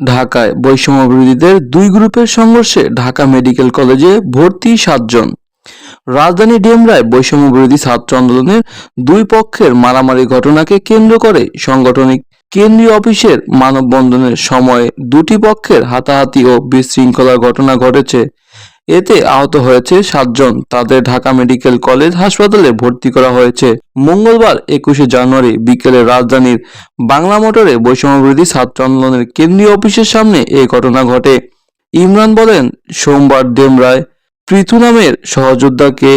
ঢাকায় বৈষম্য বিরোধীদের দুই গ্রুপের সংঘর্ষে ঢাকা মেডিকেল কলেজে ভর্তি সাতজন। রাজধানী ডেমরায় বৈষম্য বিরোধী ছাত্র আন্দোলনের দুই পক্ষের মারামারি ঘটনাকে কেন্দ্র করে সাংগঠনিক কেন্দ্রীয় অফিসের মানববন্ধনের সময় দুটি পক্ষের হাতাহাতি ও বিশৃঙ্খলার ঘটনা ঘটেছে। এতে আহত হয়েছে সাতজন। তাদের ঢাকা মেডিকেল কলেজ হাসপাতালে ভর্তি করা হয়েছে। মঙ্গলবার একুশে জানুয়ারি বিকেলে রাজধানীর বাংলা মোটরে বৈষম্যবিরোধী ছাত্র আন্দোলনের কেন্দ্রীয় অফিসের সামনে এই ঘটনা ঘটে। ইমরান বলেন, সোমবার ডেমরায় পৃথু নামের সহযোদ্ধাকে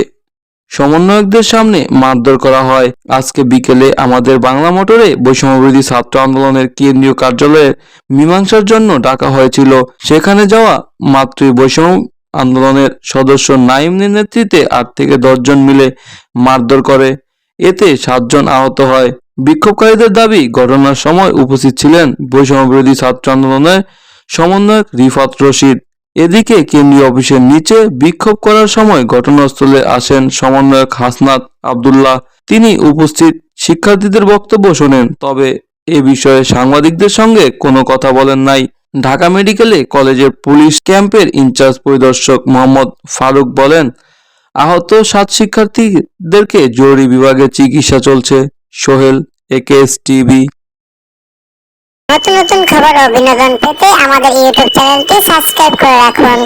সমন্বয়কদের সামনে মারধর করা হয়। আজকে বিকেলে আমাদের বাংলা মোটরে বৈষম্যবিরোধী ছাত্র আন্দোলনের কেন্দ্রীয় কার্যালয়ে মীমাংসার জন্য ডাকা হয়েছিল। সেখানে যাওয়া মাত্রই বৈষম্য আন্দোলনের সদস্য নাইমের নেতৃত্বে আট থেকে দশজন মিলে মারধর করে। এতে সাতজন আহত হয়। বিক্ষোভকারীদের দাবি, ঘটনার সময় উপস্থিত ছিলেন বৈষম্য বিরোধী ছাত্র আন্দোলনের সমন্বয়ক রিফাত রশিদ। এদিকে কেন্দ্রীয় অফিসের নিচে বিক্ষোভ করার সময় ঘটনাস্থলে আসেন সমন্বয়ক হাসনাত আব্দুল্লাহ। তিনি উপস্থিত। শিক্ষার্থীদের বক্তব্য শোনেন, তবে এ বিষয়ে সাংবাদিকদের সঙ্গে কোনো কথা বলেন নাই। ঢাকা মেডিকেলে কলেজের পুলিশ ক্যাম্পের ইনচার্জ পরিদর্শক মোহাম্মদ ফারুক বলেন, আহত সাত শিক্ষার্থীদেরকে জরুরি বিভাগে চিকিৎসা চলছে। Sohel, AKS TV. নতুন নতুন খবর ও বিনোদন পেতে আমাদের ইউটিউব চ্যানেলটি সাবস্ক্রাইব করে রাখুন।